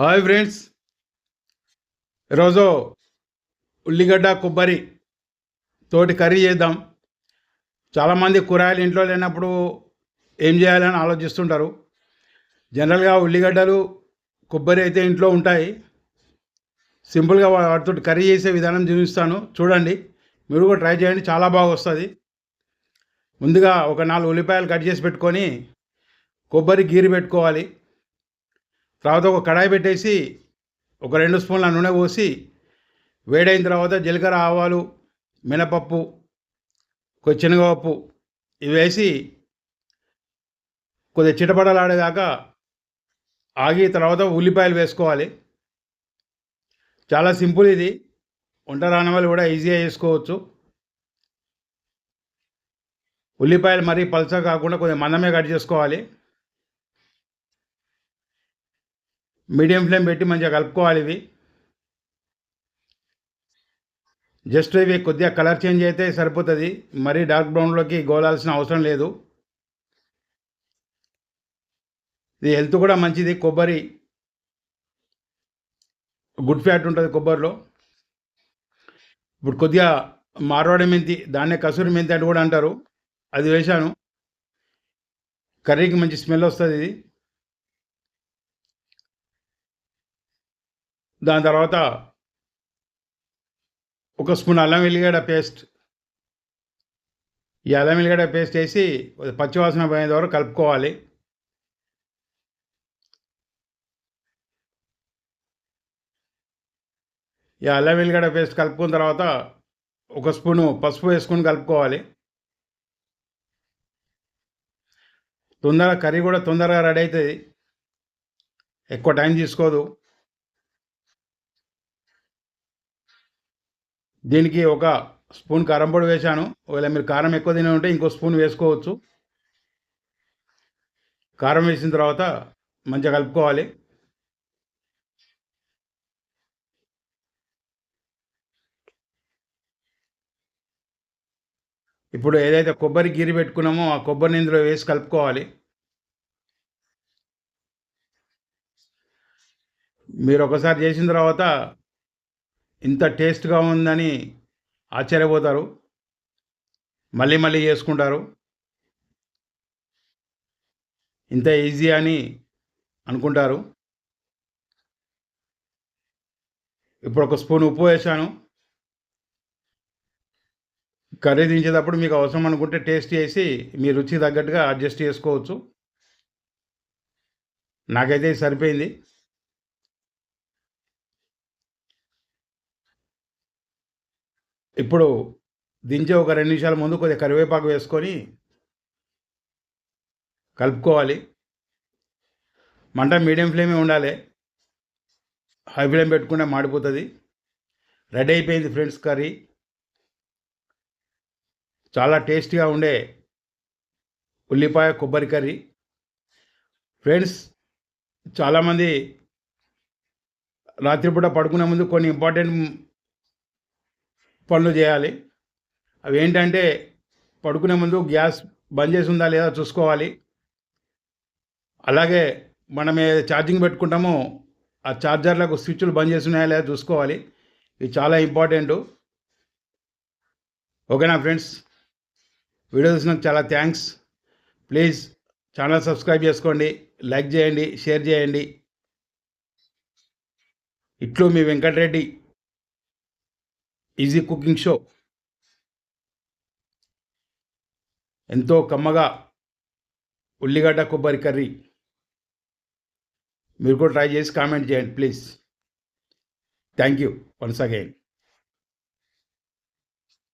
Hi friends. ఈరోజు ఉల్లిగడ్డ కొబ్బరి తోటి కర్రీ చేద్దాం. చాలామంది కూరగాయలు ఇంట్లో లేనప్పుడు ఏం చేయాలని ఆలోచిస్తుంటారు. జనరల్గా ఉల్లిగడ్డలు కొబ్బరి అయితే ఇంట్లో ఉంటాయి. సింపుల్గా వాటితో కర్రీ చేసే విధానం చూపిస్తాను. చూడండి మీరు కూడా ట్రై చేయండి చాలా బాగా వస్తుంది. ముందుగా ఒక నాలుగు ఉల్లిపాయలు కట్ చేసి పెట్టుకొని కొబ్బరి గీరి పెట్టుకోవాలి. తర్వాత ఒక కడాయి పెట్టేసి ఒక రెండు స్పూన్ల నూనె పోసి వేడైన తర్వాత జీలకర్ర ఆవాలు మినపప్పు కొద్ది శనగపప్పు ఇవి వేసి కొద్దిగా చిటపడలాడేదాకా ఆగి తర్వాత ఉల్లిపాయలు వేసుకోవాలి. చాలా సింపుల్ ఇది. వంట రాని వాళ్ళు కూడా ఈజీగా చేసుకోవచ్చు. ఉల్లిపాయలు మరీ పల్చగా కాకుండా కొద్దిగా మందమే కట్ చేసుకోవాలి. మీడియం ఫ్లేమ్ పెట్టి మంచిగా కలుపుకోవాలి ఇవి జస్ట్ ఇవి కొద్దిగా కలర్ చేంజ్ అయితే సరిపోతుంది. మరీ డార్క్ బ్రౌన్లోకి గోలాల్సిన అవసరం లేదు. ఇది హెల్త్ కూడా మంచిది. కొబ్బరి గుడ్ ఫ్యాట్ ఉంటుంది కొబ్బరిలో. ఇప్పుడు కొద్దిగా మార్వాడి మెంతి దాన్నే కసూరి మెంతి అని కూడా అంటారు. అది వేశాను. కర్రీకి మంచి స్మెల్ వస్తుంది ఇది. దాని తర్వాత ఒక స్పూన్ అల్లం వెల్లిగడ్డ పేస్ట్. ఈ అల్లం వెల్లిగడ్డ పేస్ట్ వేసి పచ్చివాసన పోయేంత వరకు కలుపుకోవాలి. ఈ అల్లం వెల్లిగడ్డ పేస్ట్ కలుపుకున్న తర్వాత ఒక స్పూను పసుపు వేసుకొని కలుపుకోవాలి. తొందరగా కర్రీ కూడా తొందరగా రెడీ అవుతుంది. ఎక్కువ టైం తీసుకోదు. దీనికి ఒక స్పూన్ కారం పొడి వేశాను. ఒకవేళ మీరు కారం ఎక్కువ తినే ఉంటే ఇంకో స్పూన్ వేసుకోవచ్చు. కారం వేసిన తర్వాత మంచిగా కలుపుకోవాలి. ఇప్పుడు ఏదైతే కొబ్బరి గీరి పెట్టుకున్నామో ఆ కొబ్బరిని ఇందులో వేసి కలుపుకోవాలి. మీరు ఒకసారి చేసిన తర్వాత ఇంత టేస్ట్గా ఉందని ఆశ్చర్యపోతారు. మళ్ళీ మళ్ళీ చేసుకుంటారు. ఇంత ఈజీ అని అనుకుంటారు. ఇప్పుడు ఒక స్పూన్ ఉప్పు వేసాను కర్రీ దించేటప్పుడు మీకు అవసరం అనుకుంటే టేస్ట్ చేసి మీ రుచికి తగ్గట్టుగా అడ్జస్ట్ చేసుకోవచ్చు. నాకైతే సరిపోయింది. ఇప్పుడు దించే ఒక రెండు నిమిషాల ముందు కొద్దిగా కరివేపాకు వేసుకొని కలుపుకోవాలి. మంట మీడియం ఫ్లేమే ఉండాలి. హై ఫ్లేమ్ పెట్టుకుంటే మాడిపోతుంది. రెడీ అయిపోయింది ఫ్రెండ్స్ కర్రీ. చాలా టేస్టీగా ఉండే ఉల్లిపాయ కొబ్బరి కర్రీ. ఫ్రెండ్స్ చాలామంది రాత్రిపూట పడుకునే ముందు కొన్ని ఇంపార్టెంట్ పనులు చేయాలి. అవి ఏంటంటే పడుకునే ముందు గ్యాస్ బంద్ చేసి ఉందా లేదా చూసుకోవాలి. అలాగే మనం ఏ ఛార్జింగ్ పెట్టుకుంటామో ఆ ఛార్జర్లకు స్విచ్లు బంద్ చేసి ఉన్నాయా లేదా చూసుకోవాలి. ఇది చాలా ఇంపార్టెంట్. ఓకేనా ఫ్రెండ్స్? వీడియో చూసినందుకు చాలా థ్యాంక్స్. ప్లీజ్ ఛానల్ సబ్స్క్రైబ్ చేసుకోండి. లైక్ చేయండి షేర్ చేయండి. ఇట్లు మీ వెంకటరెడ్డి. Easy cooking show. ఎంతో కమ్మగా ఉల్లిగడ్డ కొబ్బరి కర్రీ. మీరు కూడా ట్రై చేసి కామెంట్ చేయండి please. Thank you once again.